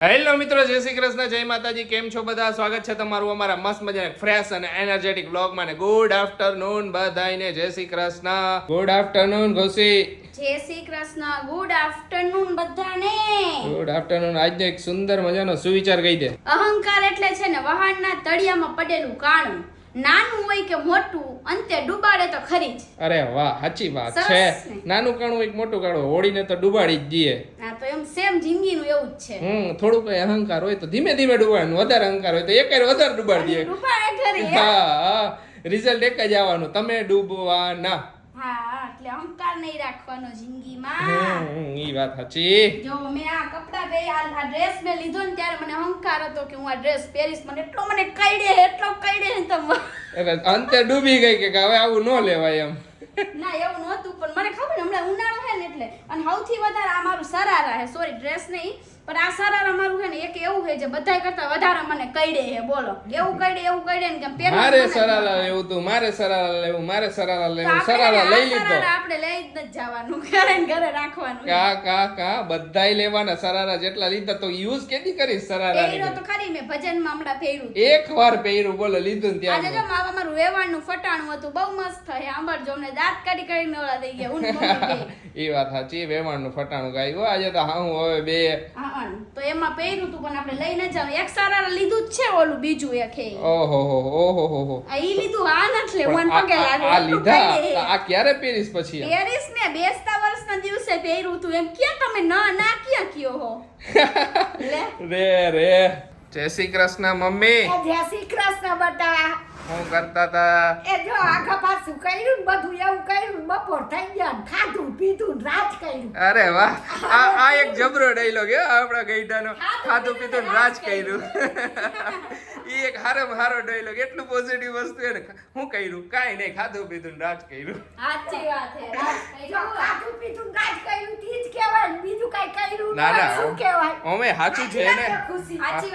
Hello મિત્રો જય શ્રી કૃષ્ણ જય માતાજી કેમ છો બધા? સ્વાગત છે તમારું અમારા મસ્ત મજાના ફ્રેશ અને એનર્જેટિક બ્લોગમાં ને ગુડ આફ્ટરનૂન બધાને જય શ્રી કૃષ્ણ. ગુડ આફ્ટરનૂન ઘોસી જય શ્રી કૃષ્ણ ગુડ આફ્ટરનૂન બધાને. ગુડ આફ્ટરનૂન આજનો એક સુંદર મજાનો સુવિચાર કહી દે. અહંકાર એટલે છે ને વહાણના તળિયામાં પડેલું કાણું. નાનું હોય કે મોટું અંતે ડૂબાડે તો ખરી જ. અરે વાહ સાચી વાત છે. નાનું કાણું એક મોટું કાણું હોળીને તો ડૂબાડી જ દઈએ. હા તો એમ સેમ જિંદગીનું એવું જ છે. હમ થોડું કઈ અહંકાર હોય તો ધીમે ધીમે ડૂબાડવાનું વધારે અહંકાર હોય તો એક વધારે ડૂબાડી દઈએ. ડૂબાડે ખરી હા? રિઝલ્ટ એક જ આવવાનું તમે ડૂબવાના. હા એટલે અહંકાર નહીં રાખવાનો જિંદગીમાં. એ વાત સાચી. જો મેં આ કપડા બે આ ડ્રેસ મેં લીધો ને ત્યારે મને અહંકાર હતો કે હું આ ડ્રેસ પહેરીશ. મને એટલો મને કઈડે એટલો કઈડે ને તમે એટલે અંતે ડૂબી ગઈ કે હવે આવું ન લેવાય એમ. ના એવું નહોતું પણ મને ખબર ને હમણાં ઉનાળો છે ને એટલે. અને સૌથી વધારે આ મારું સરારા છે સોરી ડ્રેસ નહીં. પણ આ સરારા મારું છે ને એક એવું છે જે બધાય કરતા વધારે મને કઈડે છે બોલો. એવું કઈડે એવું કઈડે ને કેમ પેલા મારે સરારા લેવું તું મારે સરારા લેવું મારે સરારા લેવું સરારા લઈ લીધો. આપણે લઈ જ જવાનું ઘરે ને ઘરે રાખવાનું. કા કા કા બધાય લેવાના સરારા જેટલા લીધા તો યુઝ કેદી કરી સરારા પહેર્યો તો ખરી મે ભજનમાં હમણાં પહેર્યું એક વાર પહેર્યું બોલો લીધું ને આજે જો ત્યાં માવા મારું વેવાણનું ફટાણું હતું બહુ મસ્ત છે સાંભળજો અમને દાંત કાઢી કાઢીને ઓલા થઈ ગયા ઊન એ વાત સાચી વેવાણનું ફટાણું ગાયું. આજે તો હા હું હવે બે હા. તો એમાં પહેર્યું હતું પણ આપણે લઈ ન જાવ એક સારા લીધું જ છે ઓલું બીજું એક હે ઓહો હો ઓહો હો હો આ ઈ લીધું આ નથી લેવું પગે લાગે આ લીધા? આ ક્યારે પહેરીશ પછી? પહેરીશ ને બેસતા વર્ષના દિવસે પહેર્યું હતું એમ. ક્યાં તમે ના ના ક્યાં કયો હો? રે રે. જય શ્રી કૃષ્ણ મમ્મી. જય શ્રી કૃષ્ણ બટા. શું કરતા તા? એ જો આખા પાછું કર્યું ને બધું એવું કર્યું બપોર થઈ ગયા ખાધું પીધું રાજ રાત કર્યું. અરે વાહ. આ આ એક જબરો ડાયલોગ હે આપણા ગઈડાનો ખાધું પીધું ને રાજ કર્યું. ઈ એક હારામાં હારો ડાયલોગ એટલું પોઝિટિવ વસ્તુ હે ને. હું કર્યું? કાંઈ નહીં ખાધું પીધું ને રાજ કર્યું. સાચી વાત છે રાજ કર્યું. ખાધું પીધું રાત કર્યું તે જ કહેવાય બીજું કાંઈ કર્યું ના, ના. શું કહેવાય? ઓમે સાચું છે ને. સાચી વાત છે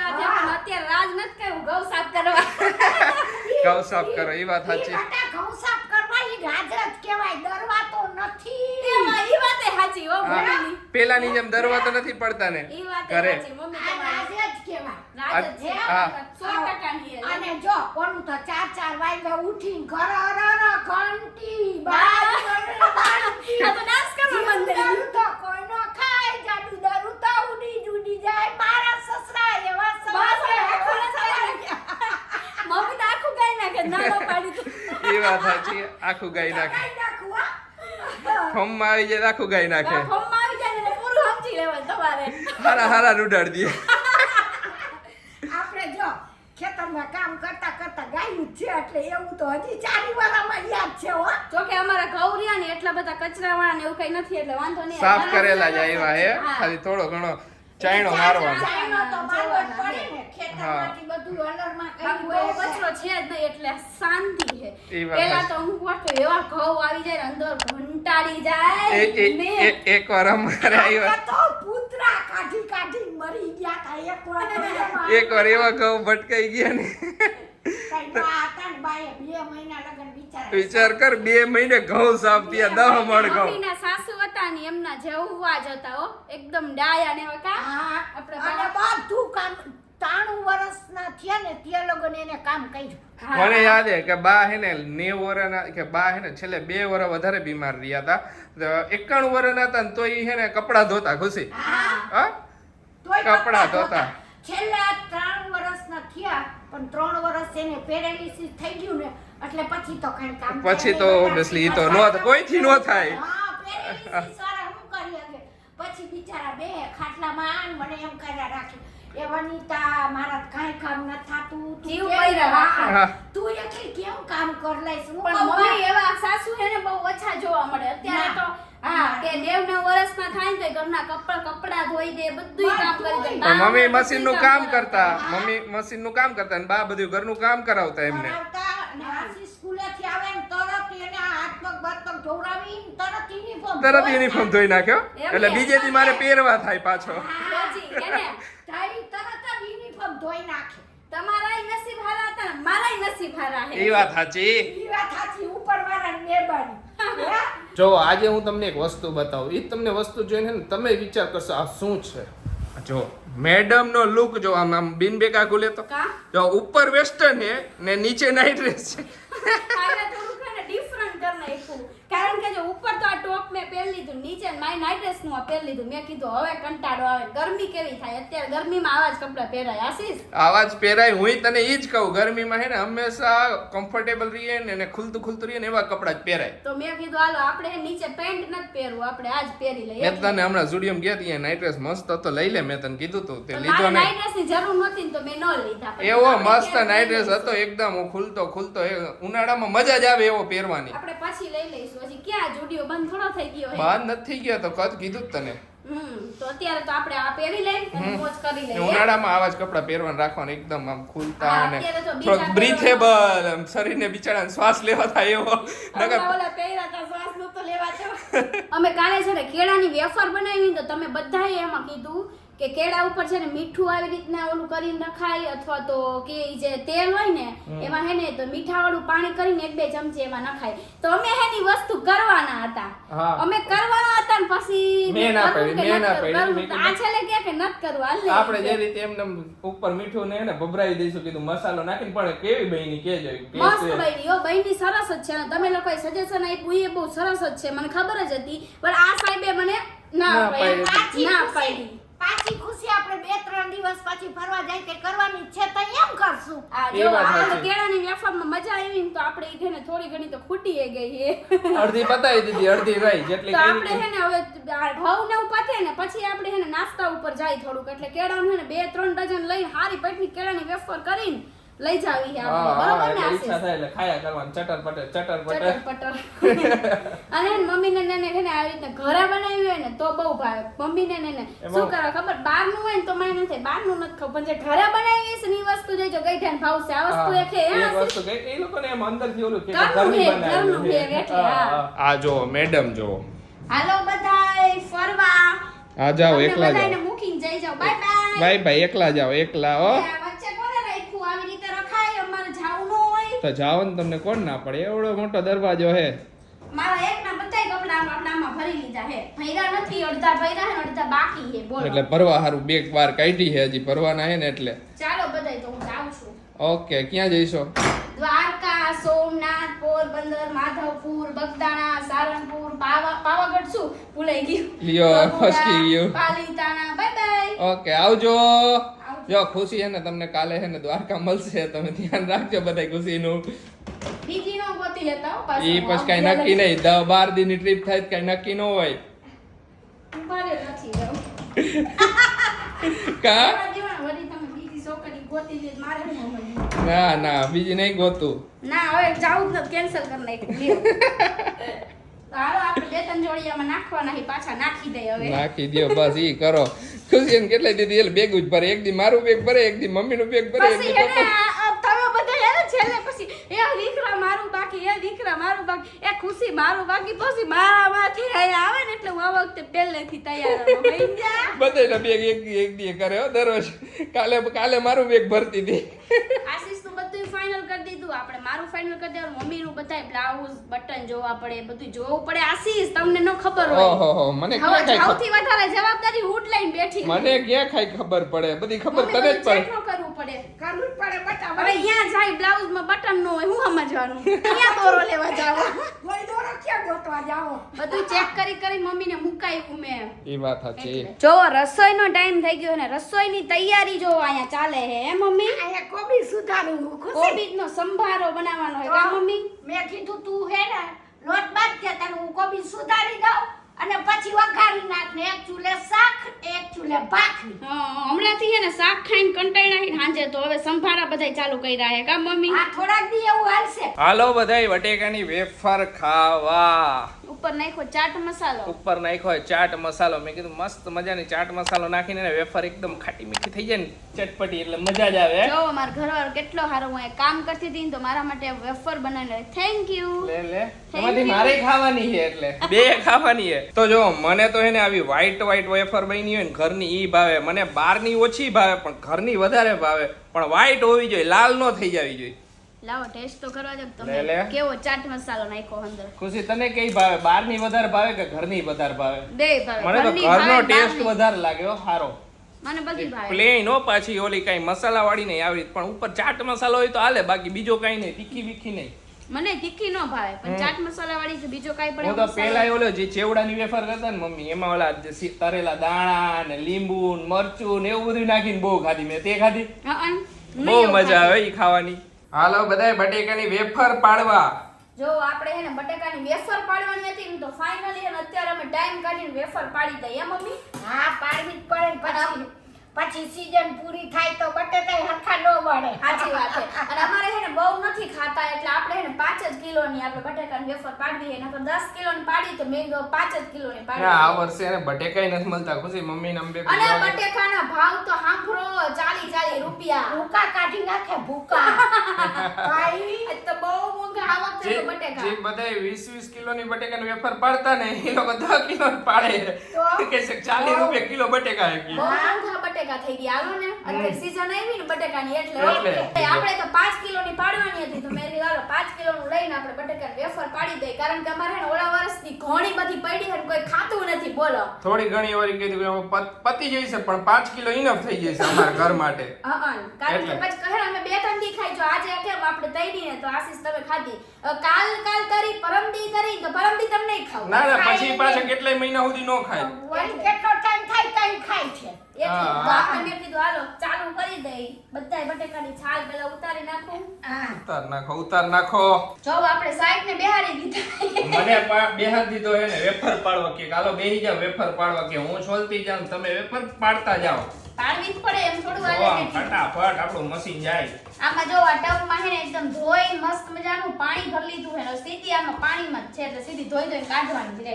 અત્યારે રાજ નથી કર્યું ગૌ સાફ કરવા. ગૌ સાફ કરો એ વાત સાચી ઘઉં સાફ કરવા ઈ રાજ કહેવાય ડરવા તો નથી એ વાત સાચી હો ભણેલી. પેલાની જેમ દરવા તો નથી પડતા ને એ વાત સાચી મમ્મી જ કહેવાય રાજ છે હા. સો ટકાની છે. અને જો કોનું તો ચાર ચાર વાગે ઉઠીને ઘર ઘંટી બા. બાઈ આ તો ડાન્સ કરવા માંડે. દારૂ તો કોઈ નો ખાય જાડુ દારૂ તો ઉડી જ ઉડી જાય મારા સસરા એવા બસ સવારે હવે આખું નથી ગાઈ મમ્મી તો આખું ગાઈ નાખે નાનો પાડી તો. એ વાત સાચી આખું ગાઈ નાખે. ફોર્મમાં આવી જાય આખું ગાઈ નાખે. ફોર્મમાં આવી જાય ને પૂરું સમજી લેવાનું તમારે. હારા હારા રૂડાડી દે. આપણે જો ખેતરમાં કામ કરતા કરતા ગાયું છે એટલે એવું તો હજી ચારી વારામાં યાદ છે હો. જો કે અમારા ગૌરિયા ને એટલા બધા કચરા વાળા ને એવું કઈ નથી એટલે વાંધો નહીં. સાફ કરેલા જ આવ્યા હે. ખાલી થોડો ઘણો ચાયણો મારવાનો ચાયણો તો મારવો જ પડે ને ખેતરમાંથી બધું અલરમાં બાકી બહુ કચરો છે જ નહીં એટલે શાંતિ છે. એ વાત પેલા સાચી. તો એવા ઘઉં આવી જાય અંદર ઘંટાડી જાય. એ એ ને એ- એકવાર અમારે આવ્યા. તો પૂતરા કાઢી કાઢી મરી ગયા તા એક વાર એવા ઘઉં ભટકાઈ ગયા ને. વિચાર કર બે મહિને ઘઉં સાફ થયા દહ મણ ઘઉં. સાસુ હતા ને એમના જેવું જ હતા હો એકદમ ડાયા ને એવા હા આપણે બધું કામ ત્રાણું વર્ષના થયા ને ત્યાં લોકોને એને કામ કર્યું. મને યાદ હે કે બા હે ને નેવ વર્ષના કે બા હે ને છેલ્લે બે વર્ષ વધારે બીમાર રહ્યા હતા. તો એકાણું વર્ષના હતા ને તો ઈ હે ને કપડા ધોતા ખુશી. હા. તોય કપડાં ધોતા. છેલ્લા ત્રણ વર્ષના થયા પણ ત્રણ વર્ષ એને પેરેલિસિસ થઈ ગયું ને એટલે પછી તો કઈ કામ પછી તો ઓબ્વિયસલી તો નો- કોઈથી નો થાય. હા પેરાલિસિસ વાળા શું કરી શકે? પછી બિચારા બે ખાટલામાં આન મને એમ કર્યા રાખે. એ વનિતા મારા કાંઈ કામ ન થાતું તું જીવ કેમ કર્યા તું એકલી કેમ કામ કર લઈશ? પણ મમ્મી એવા સાસુ છે ને બહુ ઓછા જોવા મળે. અત્યારે તો હા કે દેવના વર્ષમાં થાય ને તો ઘરના કપડા કપડા ધોઈ દે બધું કામ કરી દે. પણ મમ્મી મશીનનું કામ કરતા. મમ્મી મશીનનું કામ કરતા ને બા બધું ઘરનું કામ કરાવતા એમને. અને આશી આવે ને તરત એને હાથ પગ બાથ પગ ધોવરાવી તરત યુનિફોર્મ તરત યુનિફોર્મ ધોઈ નાખ્યો. એટલે બીજે દી મારે પહેરવા થાય પાછો એને તારી તરત જ uniform ધોઈ નાખે તમારાય નસીબ હારા હતા ને નસીબ હે. એ વાત સાચી. એ વાત સાચી ઉપરવાળાની મહેરબાની. જો આજે હું તમને એક વસ્તુ બતાવું. એ તમને વસ્તુ જોઈને ને તમે વિચાર કરશો આ શું છે? જો મેડમ નો લુક જો આમ આમ બિન બેકા ખુલે તો? જો ઉપર વેસ્ટર્ન હે ને નીચે નાઈટ ડ્રેસ છે. આને હે કરી નાખ્યું. કારણ કે જો ઉપર તો આ ટોપ મેં પહેરી લીધું નીચે માય નાઇટ ડ્રેસનું આ પહેરી લીધું. મેં કીધું હવે કંટાળો આવે ગરમી કેવી થાય? અત્યારે ગરમીમાં આવા જ કપડાં પહેરાય આશીષ? આવાજ પહેરાય હું તને એ જ કહું ગરમીમાં હે ને હંમેશા કમ્ફર્ટેબલ રહીએ ને અને ખુલતું ખુલતું રહીએ ને એવા કપડાં જ પહેરાય. તો મેં કીધું હાલો આપણે નીચે પેન્ટ નથી પહેરવું આપણે આજ પહેરી લઈએ. મેં તને હમણાં સ્ટુડિયો ગયા ત્યાં નાઈટ ડ્રેસ મસ્ત હતો લઈ લે મેં તને કીધું તું તે લીધો ને નહીં night ની જરૂર નહોતી તો મેં ન લીધા એવો મસ્ત નાઈટ ડ્રેસ હતો એકદમ હું ખુલતો ખુલતો ઉનાળામાં મજા જ આવે એવો પહેરવાની. આપણે પછી લઈ લઈશું હજી ક્યાં જુડિયો બંધ થોડો થઈ ગયો હે? બંધ નથી ગયો તો કદ કીધું તને. હમ તો અત્યારે તો આપણે આ પહેરી લઈ અને મોજ કરી ને લઈએ ઉનાળામાં આવા જ કપડાં પહેરવાના રાખવાના એકદમ આમ ખુલતા અને થોડોક બ્રીથેબલ આમ શરીરને બિચારાને શ્વાસ લેવા થાય એવો. નકર ઓલા પહેર્યા તા શ્વાસ નહોતો લેવાતો. અમે કાલે છે ને કેળાની વેફર બનાવી તો તમે બધાએ એમાં કીધું કે કેળા ઉપર છે ને મીઠું આવી રીતના ઓલું કરીને નખાય અથવા તો કે જે તેલ હોય ને એમાં હે ને તો મીઠાવાળું પાણી કરીને એક બે ચમચી એમાં નખાય. તો અમે હેની વસ્તુ કરવાના હતા. અમે કરવાના હતા ને પછી મેં ના કરવું કે પાડી, મેં નથી ના પાડી. કરવું? મેં તો આ છેલ્લે કે કે નત કરવા? હાલ. આપણે જે રીતે એમને ઉપર મીઠું ને એને ભભરાઈ દઈશું કીધું મસાલો નાખીને પણ કેવી બની કેજો મસ્ત બહેની ઓ બહેની સરસ જ છે. અને તમે લોકોએ સજેશન આપ્યું એ બહુ સરસ જ છે. મને ખબર જ હતી. પણ આ સાહેબે મને ના ના પાડી. ના પાડી. પાછી ખુશી આપણે બે ત્રણ દિવસ પછી ફરવા જાય કે કરવાની છે તો એમ કરશું. આ જો આ કેળાની વેફરમાં મજા આવી ને તો આપણે ઈ ઘણે થોડી ઘણી તો ખૂટી ગઈ છે. અડધી પતાવી દીધી અડધી રહી જેટલી તો આપણે હે ને હવે ભાવ ને ઉપાથે પતે ને પછી આપણે હે ને નાસ્તા ઉપર જાય થોડુંક. એટલે કેળાનું હે ને બે ત્રણ ડઝન લઈને હારી પેટની કેળાની વેફર કરીને લઈ જાવી છે હા આપણે હા ને ઈચ્છા થાય એટલે ખાયા કરવાનું. ચટર પટર ચટર પટર. પટર. અને મમ્મીને ને ને ને આવી રીતે ઘરે બનાવી હોય ને તો બહુ ભાવે. મમ્મીને ને ને. શું કરે ખબર? બહારનું હોય ને તો મને નથી. બહારનું નથી ખબર. જે ઘરે બનાવી છે ને વસ્તુ જોઈજો ગઈ ધ્યાન ભાવશે. આ વસ્તુ એ કે હે એ વસ્તુ કઈ એ લોકોને એમ અંદરથી ઓલું કે ઘરનું બનાવેલું એટલે. આ જો મેડમ જો. હાલો બધાય ફરવા. આ જાઓ એકલા જાઓ. મૂકીને જઈ જાઓ. બાય બાય બાય બાય એકલા જાઓ એકલા હો આ વચ્ચે કોને રાખ્યું આવી રીતે રખાય અમારે જાવું ન હોય તો જાઓ ને તમને કોણ ના પડે? એવડો મોટો દરવાજો હે. મારા એકના બધાય કપડા આપણામાં ભરી લીધા હે. ભર્યા નથી અડધા ભર્યા હે ને અડધા બાકી હે બોલો. એટલે ભરવા હારું બે વાર કાઢી હે હજી ભરવાના હે ને એટલે. ચાલો બધાય તો હું જાઉં છું. ઓકે ક્યાં જઈશો? દ્વારકા સોમનાથ પોરબંદર માધવપુર બગદાણા સારંગપુર પાવા પાવાગઢ શું? ભૂલાઈ ગયું. લ્યો, ફસકી ગયું. Palitana bye bye. ઓકે આવજો. જો ખુશી હે ને તમને કાલે છે ને દ્વારકા મળશે તમે ધ્યાન રાખજો બધા ખુશીનું બીજી નો ગોતી લેતા હો પાછા. ઈ પછી કઈ નક્કી નહીં દસ બાર દિનની ટ્રીપ થાય કઈ નક્કી ન હોય ઉભારે નથી જવું. કા? ના ના બીજી નહીં ગોતું ના હવે જાવું જ કેન્સલ કરી નાખ્યું હાલો આપણે બે ત્રણ જોડિયામાં નાખવાના પાછા નાખી દે હવે. નાખી દ્યો બસ ઈ કરો. ખુશી કેટલા દીધી એટલે બેગ જ ભરે એક દી મારું બેગ ભરે એક દી મમ્મીનું બેગ ભરે એક દી એને આ- આ તમે બધા હે ને છેલ્લે પછી એ દીકરા મારું બાકી એ દીકરા મારું બાકી એ ખુશી મારું બાકી પછી મારામાંથી અહીંયા આવે ને એટલે હું આ વખતે પહેલેથી તૈયાર બધે વહી બેગ એક એક દી કરે હો દરરોજ. કાલે કાલે મારું બેગ ભરતી હતી. આશીષનું બધું ફાઇનલ કરી દીધું. આપણે મારું ફાઇનલ કરી દેવાનું. મમ્મી નું બધાય બ્લાઉઝ બટન જોવા પડે બધું જોવું પડે. આશીષ તમને ન ખબર હોય. ઓહો હો મને ક્યાં સૌથી વધારે જવાબદારી હું જ લઈને બેઠી. મને ક્યાં ખાઈ ખબર પડે? બધી ખબર તને જ પડે. ન પડે કરવું જ પડે બટા હવે અહીંયા જાય બ્લાઉઝમાં બટન નો હોય હું સમજવાનું? અહીંયા દોરો લેવા જાવ કોઈ દોરો ક્યાં ગોતવા જાવ બધું ચેક કરી કરી મમ્મીને મુકાયું મેં. એ વાત સાચી. જો રસોઈનો ટાઈમ થઈ ગયો ને રસોઈની તૈયારી જો અહીંયા ચાલે હે હે મમ્મી? અહીંયા કોબી સુધારું કોબી નો સંભારો બનાવવાનો હોય કા મમ્મી? મેં કીધું તું હે ને લોટ બાદ કે તને હું કોબી સુધારી દઉં. અને પછી વઘારી નાખ ને એક ચૂલે શાક એક ચૂલે ભાખરી. હમણાં હમણાંથી એને ને શાક ખાઈને કંટાળ્યા નાખી હાંજે સાંજે તો હવે સંભારા બધાય ચાલુ કર્યા હે. કા મમ્મી? આ થોડાક દી એવું હાલશે. હાલો બધાય વટેકાની વેફર ખાવા. ઉપર નાખ્યો ચાટ મસાલો. ઉપર નાખ્યો ચાટ મસાલો. મેં કીધું મસ્ત મજાની ચાટ મસાલો નાખીને ને વેફર એકદમ ખાટી મીઠી થઈ જાય ને ચટપટી એટલે મજા જ આવે. જો મારો ઘરવાળો કેટલો સારો હું કામ કરતી હતી તો મારા માટે વેફર બનાવીને થેન્ક યુ લે લે. તમારી મારે ખાવાની છે એટલે. બે ખાવાની છે. તો જો મને તો એને આવી વ્હાઈટ વ્હાઈટ વેફર બની હોય ને ઘરની ઈ ભાવે. મને બહારની ઓછી ભાવે પણ ઘરની વધારે ભાવે. પણ વ્હાઈટ હોવી જોઈએ લાલ નો થઈ જવી જોઈએ. લાવો ટેસ્ટ તો કરવા દો લે, લે. તમે. કેવો ચાટ મસાલો નાખ્યો અંદર. ખુશી તને કઈ ભાવે? બહારની વધારે ભાવે કે ઘરની વધારે ભાવે? બે ભાવે. મને તો ઘરનો ટેસ્ટ વધારે લાગ્યો સારો મને બધી ભાવે. પ્લેન હો પાછી ઓલી કઈ મસાલા વાળી નહીં આવી પણ ઉપર ચાટ મસાલો હોય તો હાલે બાકી બીજો કઈ નહીં તીખી બીખી નહીં. મને તીખી ન ભાવે પણ ચાટ મસાલા વાળી કે બીજો કઈ પણ હું તો પેલા ઓલો જે ચેવડાની વેફર કરતા ને મમ્મી એમાં ઓલા તરેલા દાણા ને લીંબુ ને મરચું ને એવું બધું નાખીને બહુ ખાધી મેં. તે ખાધી? બહુ મજા આવે ઈ ખાવાની. હાલો બધાય બટેકાની વેફર પાડવા. જો આપણે હે ને બટેકાની વેફર પાડવાની હતી ને તો ફાઇનલી અત્યારે અમે ટાઈમ કાઢીને વેફર પાડી દઈએ મમ્મી? હા પાડવી જ પડે ને પછી. પછી સીઝન પૂરી થાય તો બટેકા હરખા ન મળે સાચી વાત છે. અને અમારે હે ને બહુ નથી ખાતા એટલે આપણે હે ને પાંચ જ કિલોની આપણે બટેકાની વેફર પાડી એના પર દસ કિલોની પાડી તો મેં પાંચ જ કિલોની પાડી ના આ વર્ષે એને બટેકાઈ નથી મળતા ખુશી મમ્મી ને અંબે અને બટેકાના ભાવ તો હાંભરો ચાલી ચાલી રૂપિયા. ભૂકા કાઢી નાખે ભૂકા. ભાઈ. તો બહુ મોંઘા આ વખતે તો બટેકા. જે બધાય વીસ વીસ કિલોની બટેકાની વેફર પાડતા ને એ લોકો દસ કિલો પાડે. કે છે ચાલીસ રૂપિયા કિલો બટેકા બહુ મોંઘા બટેકા થઈ ગયા. હાલો ને અત્યારે સીઝન આવી ને બટેકાની એટલે આપણે તો પાંચ કિલોની પાડવાની હતી તો મેં કીધું હાલો કિલો કિલોનું લઈને આપણે બટેકાની વેફર પાડી દઈએ. કારણ કે અમારે હે ઓલા વર્ષની ઘણી બધી પડી છે કોઈ ખાતું નથી. બોલો. થોડી ઘણી વાર કીધું કે પતી જઈ જશે પણ પાંચ કિલો ઇનફ થઈ જશે અમારા ઘર માટે. હા હા. કારણ કે પછી કહે અમે બે ત્રણ દી ખાઈ જો આજે કેમ આપણે તળી ને તો આશીષ તમે ખાધી. કાલ કાલ તરી પરમ દી કરી તો પરમ દી તમને ખાવ. ના ના પછી પાછા કેટલાય મહિના સુધી નો ખાય. કેટલો ટાઈમ થાય તઈ ખાય છે. એટલે મેં કીધું હાલો ચાલુ કરી દઈ બધાય બટેકાની છાલ પેલા ઉતારી નાખું. હા. ઉતાર નાખો ઉતાર નાખો. જો આપણે સાઈડ ને બેહારી દીધા. મને બેહાર દીધો હે ને વેફર પાડવા કે હાલો બેહી જાવ વેફર પાડવા કે હું છોલતી જાઉં તમે વેફર પાડતા જાઓ. પાડવી જ પડે એમ થોડું હાલે ફટાફટ આપણું મશીન જાય. આમાં જો આ ટબમાં હે ને એકદમ ધોઈ મસ્ત મજાનું પાણી ભરી લીધું હે ને સીધી આમાં પાણીમાં જ છે એટલે સીધી ધોઈ ધોઈ કાઢવાની છે.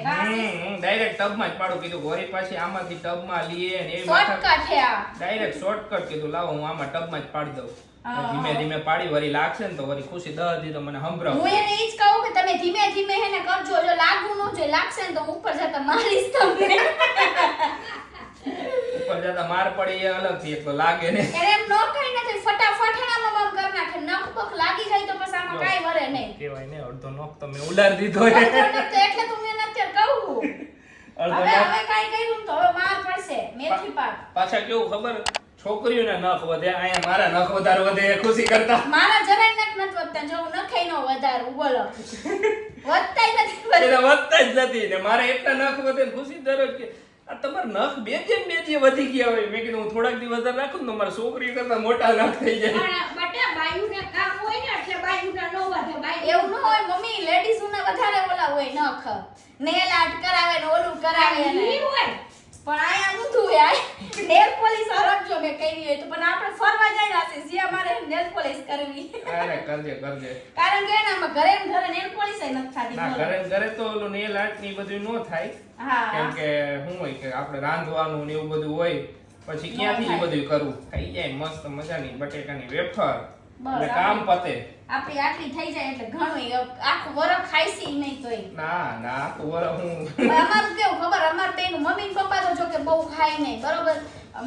હમ ડાયરેક્ટ ટબમાં જ પાડું કીધું ઘોરી પાછી આમાંથી ટબમાં લીએ ને એ શોર્ટકટ છે આ. ડાયરેક્ટ શોર્ટકટ કીધું લાવો હું આમાં ટબમાં જ પાડી દઉં. ધીમે ધીમે પાડી વળી લાગશે ને તો વરી ખુશી દહ દી તો મને સંભળાવ. હું એને ઈ જ કહું કે તમે ધીમે ધીમે હે ને કરજો. જો લાગવું ન જોઈએ લાગશે ને તો ઉપર જતા મારીશ તમને. ઉપર જતા માર પડી એ અલગથી તો લાગે ને. અરે એમ નો કઈ નથી ફટાફટ હેનામાં બમ કરી નાખે. નખ બખ લાગી જાય તો પછી આમાં કાઈ વરે નહીં. કેવાય ને અડધો નખ તો મેં ઉલાર દીધો તો એટલે તો મેં અત્યારે કહું. અડધો હવે હવે કાઈ કર્યું તો હવે માર પડશે મેથી પાક. પાછા કેવું ખબર? છોકરીઓના નખ વધે અહીંયા મારા નખ વધારે વધે એ ખુશી કરતા. મારા જરાય નખ નથી વધતા જો હું નખે નો વધારું બોલો વધતાય નથી વધતા જ નથી ને મારે એટલા નખ વધે ખુશી દરરોજ કે આ તમારા નખ બે જેમ બે જે વધી ગયા હોય. મેં કીધું હું થોડાક દિવસ વધારે રાખું ને તમારા છોકરી કરતા મોટા નખ થઈ જાય. પણ બટા બાયુને કામ હોય ને એટલે બાયુના નો વધે. બાય એવું ન હોય મમ્મી લેડીઝ ના વધારે ઓલા હોય નખ. નેલ આર્ટ કરાવે ને ઓલું કરાવે ને હોય. પણ આયા ઊંધું થયું યાર નેલ પોલિશ હરખજો મેં કરી હોય તો. પણ આપણે ફરવા જઈ ને સિયા અમારે નેલ પોલિશ કરવી. અરે કરજે કરજે. કારણ કે એનામાં ઘરે ઘરે નેલ પોલિશ નથી થાતી. ના ઘરે ઘરે તો ઓલું નેલ આર્ટની બધું નો થાય. હા. કેમ કે શું હોય કે આપણે રાંધવાનું ને એવું બધું હોય પછી ક્યાંથી. બધું કરવું? થઈ જાય મસ્ત મજાની બટેકાની વેફર. એટલે કામ પતે. આપણી આટલી થઈ જાય એટલે ઘણું આખું વરખ ખાઈસી નહીં તોય. ના ના આખું વરસ હું અમારું કેવું ખબર અમાર બેનું મમ્મી પપ્પા તો જો કે બહુ ખાય નહીં બરોબર?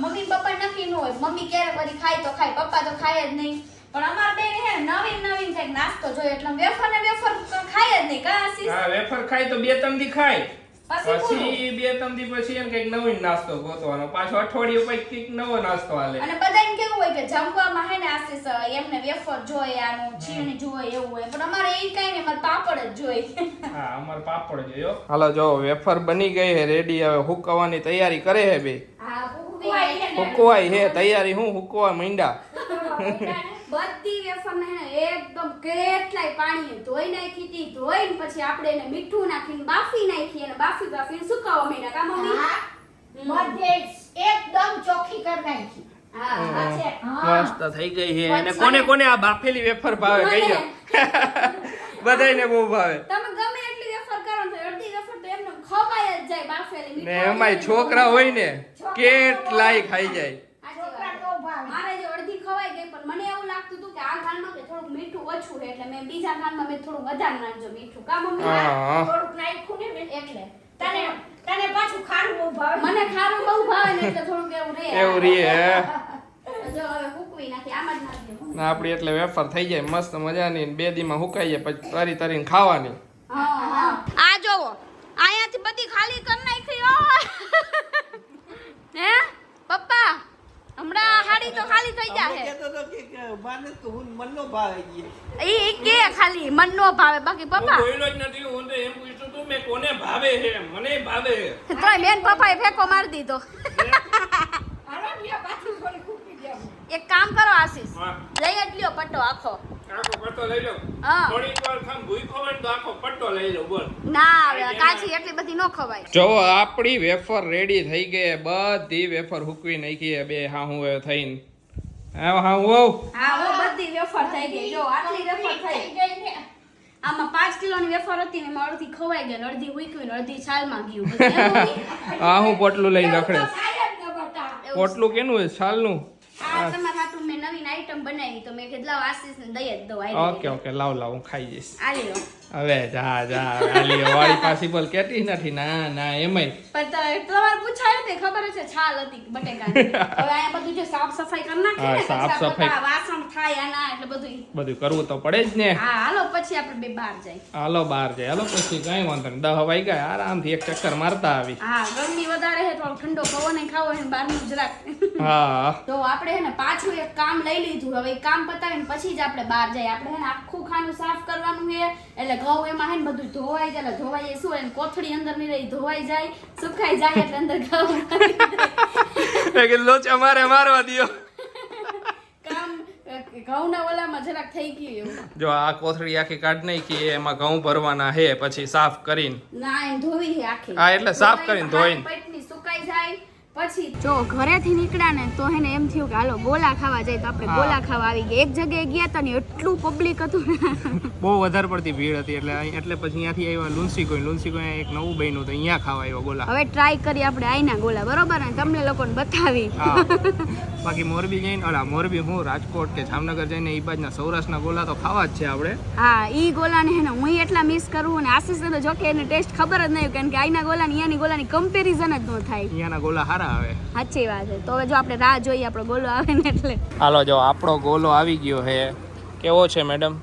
મમ્મી પપ્પા નક્કી ન હોય મમ્મી ક્યારેક વળી ખાય તો ખાય પપ્પા તો ખાય જ નહીં. પણ અમાર બેન હે નવીન નવીન કંઈક નાસ્તો જોઈએ એટલે વેફર ને વેફર તો ખાય જ નહીં કા? હા વેફર ખાય તો બે ત્રણ દી ખાય. પછી બે ત્રણ દી પછી એમ કંઈક નવીન નાસ્તો ગોતવાનો. પાછો અઠવાડિયું પછી કંઈક નવો નાસ્તો આલે અને બધાને કેવું હોય કે જમવામાં હે ને આશીષ એમને વેફર જોઈએ આનું છીણ જોઈએ એવું હોય. પણ અમારે એ કઈ ને અમારે પાપડ જ જોઈએ. હા અમાર પાપડ જોયો હાલો જો વેફર બની ગઈ હે રેડી. હવે હુકવાની તૈયારી કરે હે બે? હા હુકવાય હે તૈયારી હું હુકવા માંડ્યા? બધી વેફર ને એકદમ કેટલાય પાણી ધોઈ નાખી હતી. ધોઈને પછી આપણે એને મીઠું નાખીને બાફી નાખી અને બાફી બાફીને સુકાવા માંડ્યા. કા મમ્મી? બધે એકદમ ચોખ્ખી કરી નાખી. હા હા છે. મસ્ત થઈ ગઈ હે. અને કોને કોને આ બાફેલી વેફર ભાવે મને. કહીજો બહુ ભાવે. તમે ગમે એટલી વેફર કરો તો અડધી વેફર તો એમને ખવાય જ જાય બાફેલી ને એમાંય છોકરા હોય ને કેટલાય ખાઈ જાય. છોકરા નો ભાવે મારે જે અડધી ખવાય ગઈ પણ મને એવું લાગતું હતું કે આ ગાનમાં કે થોડું મીઠું ઓછું છે એટલે મેં બીજા ગાનમાં મેં થોડું વધારે નાખજો મીઠું. કા મમ્મી? થોડું નાખ્યું ને એટલે. તને તને પાછું ખારું બહુ ભાવે. મને ખારું બહુ ભાવે ને એટલે થોડું એવું રે એવું રીએ હે? જો હવે હુકવી નાખી આમાં જ નાખી દઉં. ને આપડી એટલે વેફર થઈ જાય મસ્ત મજાની બે દીમાં હુકાઈ જાય પછી તરી તરીને ખાવાની. હા હા. આ જોવો અહીંયાથી બધી ખાલી કરી નાખી હે? પપ્પા હમણાં હાડી તો ખાલી થઈ જાય જાહે કહેતો કે કે તો હું મનનો ભાવ ગઈ ઈ ઈ કે ખાલી મન નો ભાવે બાકી પપ્પા? બોલ્યો જ નથી હું તો એમ પૂછતો તું મે કોને ભાવે છે મને ભાવે છે તોય બેન પપ્પાએ ફેંકો મારી દીધો. એક કામ કરો આશીષ. લઈ જ લ્યો પટ્ટો આખો. પટ્ટો લઈ લો. થોડીક વાર ખામ ભૂખો હોય તો આખો પટ્ટો લઈ લો બોલ. ના આવે કાચી એટલી બધી નો ખવાય. જો આપણી વેફર રેડી થઈ ગઈ બધી વેફર હુકવી નાખી બે હા હું થઈને. હા હા હું હા હો બધી વેફર થઈ ગઈ. જો આટલી વેફર થઈ. ગઈ આમાં પાંચ કિલોની વેફર હતી ને એમાં અડધી ખવાઈ ગઈ ને અડધી ઉઈકવી ને અડધી છાલમાં ગયું. બધું હા હું પોટલું લઈને એવું રખડે. પોટલું કેનું હોય? છાલનું? આ તમારા હાટુ મેં નવીન આઈટમ બનાવી તો મેં કીધું લાવ આશીષ ને દઈ જ દઉં ઓકે ઓકે લાવ લાવ હું ખાઈ જઈશ. આલી લો હવે જા જા આલી વાળી પાછી કેટી નથી. ના ના એમાંય. પણ ત- તમારે પૂછાયું તે ખબર છે છાલ હતી બટેકા હવે અહીંયા બધું જે સાફ સફાઈ કરી નાખી ને સાફ સફાઈ. વાસણ થાય આના એટલે બધું બધું કરવું તો પડે જ ને. હા હાલો પછી આપણે બે બહાર જાય હાલો બહાર જાય હાલો પછી કઈ વાંધો નહીં. દહ વાઈ ગયા આરામથી એક ચક્કર મારતા આવી. હા ગરમી વધારે છે તો ઠંડો પવન ખાવો હે બહારનું જરાક હા. તો આપણે હે ને પાછું એક કામ લઈ લીધું. હવે કામ પતાવીને પછી જ આપણે બહાર જઈએ. આપણે હે ને આખું ખાનું સાફ કરવાનું છે. એટલે ઘઉં એમાં હે ને બધું ધોવાઈ જાય. એટલે ધોવાઈ શું? એને કોથળી અંદરની રહી. ધોવાઈ જાય સુકાઈ જાય એટલે અંદર ઘઉં લોચ અમારે મારવા દિયો. કામ ઘઉંના ઓલામાં જરાક થઈ ગયું જો આ કોથળી આખી કાઢ નાખી એમાં ઘઉં ભરવાના હે પછી સાફ કરીને. ના ધોવી છે આખી. હા, એટલે સાફ કરીને ધોઈને. પછી જો ઘરેથી નીકળ્યા ને તો હેને એમ થયું કે હાલો ગોલા ખાવા જાય તો આપણે ગોલા ખાવા આવી ગયા. એક જગ્યાએ ગયા હતા ને એટલું પબ્લિક હતું બહુ વધારે પડતી ભીડ હતી એટલે એટલે પછી અહીંયાથી આવ્યા લુન્સી કોઈ લુન્સી કોઈ એક નવું બન્યું તો અહીંયા ખાવા આવ્યો ગોલા. હવે ટ્રાય કરી આપણે આઈના ગોલા બરોબર? ને તમને લોકોને બતાવી. બાકી મોરબી જઈને અલા મોરબી હું? રાજકોટ કે જામનગર જઈને એ બાજના સૌરાષ્ટ્રના ગોલા તો ખાવા જ છે આપણે. હા ઈ ગોલાને હે ને હું એટલા મિસ કરું અને આશીષ તો જો કે એને ટેસ્ટ ખબર જ નહીં કારણ કે આઈના ગોલા ને અહીંયાની ગોલાની કમ્પેરિઝન જ ન થાય. અહીંયાના ગોલા સારા આવે. સાચી વાત છે. તો હવે જો આપણે રાહ જોઈએ આપણો ગોલો આવે ને એટલે. હાલો જો આપણો ગોલો આવી ગયો છે. કેવો છે મેડમ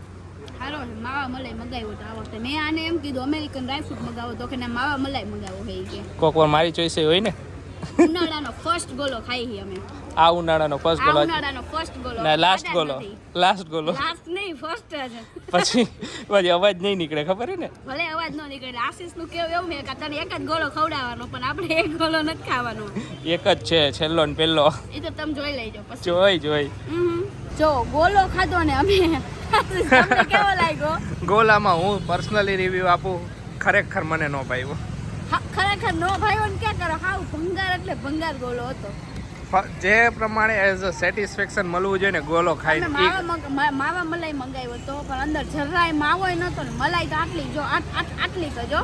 હાલો ને માવા મલાઈ મગાવ્યો તો આ વખતે. મેં આને એમ કીધું અમેરિકન ડ્રાયફ્રૂટ મગાવો. તો કે ના માવા મલાઈ મગાવો. હે ઈ કે. કોક વાર મારી ચોઈસ હોય ને? ઉનાળાનો ફર્સ્ટ ગોલો ખાઈ હી અમે. આ ઉનાળાનો ફર્સ્ટ ગોલ ઉનાળાનો ફર્સ્ટ ગોલ. ના last goal. Last goal. Last નહીં ફર્સ્ટ જ. પછી પછી અવાજ નહીં નીકળે ખબર ને? ભલે અવાજ ન નીકળે આશીષનું કેવું એવું છે કે તને એક જ ગોળો ખવડાવવાનો પણ આપણે એક ગોળો નથી ખાવાનો. એક જ છે છેલ્લો ને પહેલો. એ તો તમે જોઈ લેજો પછી. જોઈ જોઈ. જો ગોલો ખાધો ને અમે. કેવો લાગ્યો? ગોલામાં હું પર્સનલી રિવ્યુ આપું ખરેખર મને નો ભાવ્યો. હા, ખરેખર નો ભાવ્યો ને ક્યાં કરો? હાવ ભંગાર એટલે ભંગાર ગોલો હતો. જે પ્રમાણે એઝ અ સેટિસ્ફેક્શન મળવું જોઈએ ને ગોલો ખાઈ માવા મલાઈ મંગાવ્યો હતો પણ અંદર જરાય માવો નતો ને મલાઈ તો આટલી જો આટ- આટ- આટલી કજો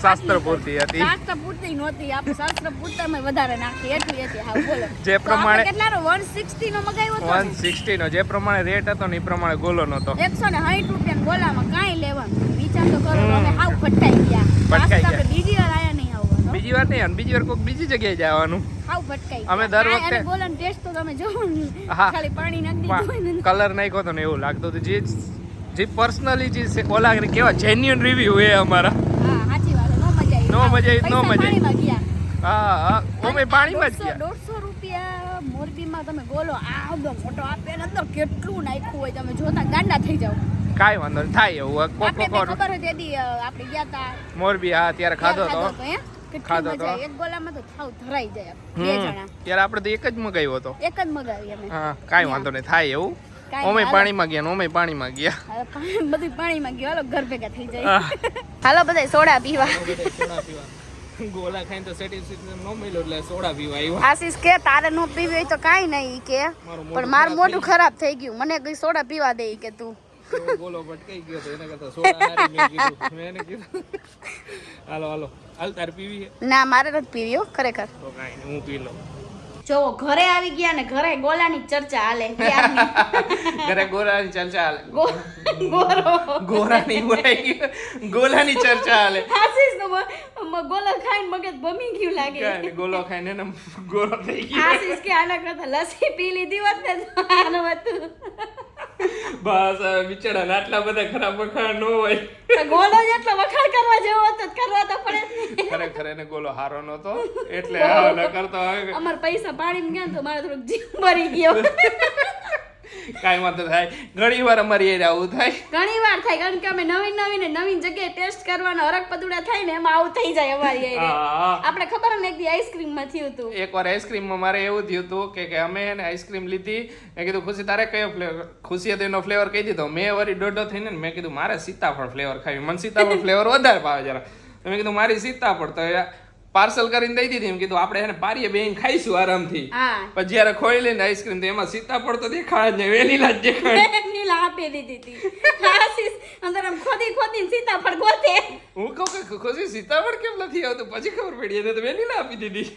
શાસ્ત્ર પૂરતી હતી. શાસ્ત્ર પૂરતી નહોતી આપણે શાસ્ત્ર પૂરતા અમે વધારે નાખી એટલી હતી હા બોલો. જે પ્રમાણે- કેટલાનો? 160 નો મગાવ્યો હતો વન સિક્સટીનો જે પ્રમાણે રેટ હતો ને એ પ્રમાણે ગોલો નહોતો. એકસો ને સાઠ રૂપિયા ગોલામાં કાઈ લેવાનું વિચાર તો કરો. અમે હાવ ભટકાઈ ગયા. ભટકાઈ પાછા આપણે બીજી વાર આયા નહીં આવવાનો બીજી વાર નહીં અને બીજી વાર કોઈક બીજી જગ્યાએ જવાનું. હાવ ભટકાઈ અમે દર વખતે- ટેસ્ટ તો તમે જોવો ખાલી પાણી નાખી દીધું કલર નાખ્યો હતો ને એવું લાગતું હતું. જે જે પર્સનલી જે ઓલા કેવા જેન્યુઅન રિવ્યુ એ અમારા. હા સાચી વાત. નો મજા આવી. નો મજા આવી, નો મજા આવી. પાણીમાં હા હા. અમે પાણીમાં જ ગયા. દોઢસો રૂપિયા મોરબીમાં તમે બોલો આ બધો મોટો આપે ને અંદર કેટલું નાખ્યું હોય તમે જોતા ગાંડા થઈ જાવ કાઈ વાંધો નહીં થાય એવું. કોક કોક ખબર હોય તેથી આપણે ગયા હતા મોરબી હા ત્યારે ખાધો હતો. ખાધો તો. એક ગોલામાં તો થાવ ધરાઈ જાય. બે જણા. ત્યારે આપણે તો એક જ મગાવ્યો હતો. એક જ મગાવી અમે. હા કાંઈ વાંધો નહીં થાય એવું. ઓમે પાણીમાં ગયા ને ઓમે પાણીમાં ગયા. બધું પાણીમાં ગયું. હાલો ઘર ભેગા થઈ જાય. હાલો બધા સોડા પીવા. સોડા પીવા ગોલા ખાઈને તો સેટિસ્ફેક્શન ન મળ્યો એટલે સોડા પીવા આવ્યા. આશીષ કે તારે નો પીવી હોય તો કાંઈ નહીં કે. પણ મારું ખરાબ મોઢું ખરાબ થઈ ગયું. મને કઈ સોડા પીવા દે કે તું. ગોલો ભટકાઈ ગયો તો એના કરતા સોડા હારી મેં કીધું. મેં એને કીધું. હાલો હાલો. હાલ તાર પીવી ના મારે નથી પીવી હો ખરેખર. તો કાંઈ હું પી લઉં. જો ઘરે આવી ગયા ને ઘરે ગોલાની ચર્ચા હાલે ઘરે ગોરાની ચર્ચા હાલે. ગો- ગોરો. ગોરાની બોલાઈ ગયું ગોલાની ચર્ચા હાલે. આશીષ નો ગોલો ખાઈને મગજ ભમી ગયું લાગે. ગોલો ખાઈને ને ગોરો થઈ ગયો. આશીષ કે આના કરતા લસ્સી પી લીધી હોત ને આનું હતું. બસ બિચારા આટલા બધા ખરાબ વખાણ ન હોય. ગોલો જ એટલો વખાણ કરવા જેવો હતો તો કરવા તો પડે ખરેખર એને ગોલો હારો નતો એટલે આ ન કરતો હવે અમાર પૈસા પાણીમાં ગયા ને તો મારો થોડુંક જીવ મરી ગયો. કાંઈ વાંધો થાય. ઘણી વાર અમારી એ આવું થાય. ઘણી વાર થાય કારણ કે અમે નવી નવી ને નવીન જગ્યાએ ટેસ્ટ કરવાનો હરક પદુડા થાય ને એમાં આવું થઈ જાય અમારી હારે. આપણે ખબર ને આઈસ્ક્રીમમાં થયું હતું. એકવાર આઈસ્ક્રીમમાં મારે એવું થયું હતું કે કે અમે એને આઈસ્ક્રીમ લીધી. મેં કીધું ખુશી તારે કયો ફ્લેવર ખુશીએ તો એનો ફ્લેવર કહી દીધો. મેં વળી દોઢો થઈને મેં કીધું મારે સીતાફળ ફ્લેવર ખાવી. મને સીતાફળ ફ્લેવર વધારે ભાવે જરા મેં કીધું મારી સીતાફળ તો પાર્સલ કરીને દઈ દીધી. એમ કીધું આપણે એને પારીએ બેન ખાઈશું આરામથી. પણ જ્યારે ખોઈ લઈને આઈસ્ક્રીમ તો એમાં સીતાફળ તો દેખાય જ નહીં વેનીલા જ દેખાય. નીલા આપી દીધી હતી આશીષ અંદર આમ ખોદી ખોદી સીતાફળ ગોતે. હું કહું કે ખુશી સીતાફળ કેમ નથી આવતું? પછી ખબર પડી એને તો વેનીલા આપી દીધી.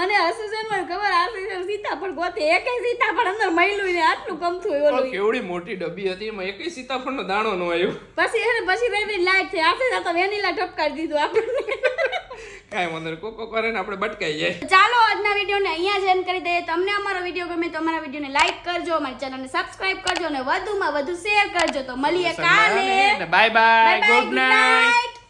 મને હસીસનમાં ખબર આશીષ સીતાફળ ગોતે. એક સીતાફળ અંદર મયલું ને આટલું ગમતું હોય ઓલું. કેવડી મોટી ડબ્બી હતી એમાં એકય સીતાફળનો દાણો ન આવ્યો. પછી એને પછી વેની લાઈટ થઈ આપણે તો વેનીલા ઠપકારી દીધું આપણને. કાંઈ વાંધો નહીં. કોકો કરે ને આપણે બટકાઈ જાય. ચાલો આજના વિડીયોને અહીંયા જ એન્ડ કરી દઈએ. તમને અમારો વીડિયો ગમે તો અમારા વિડીયોને લાઈક કરજો અમારી ચેનલને સબસ્ક્રાઇબ કરજો અને વધુમાં વધુ શેર કરજો. તો મળીએ કાલે. Bye bye good night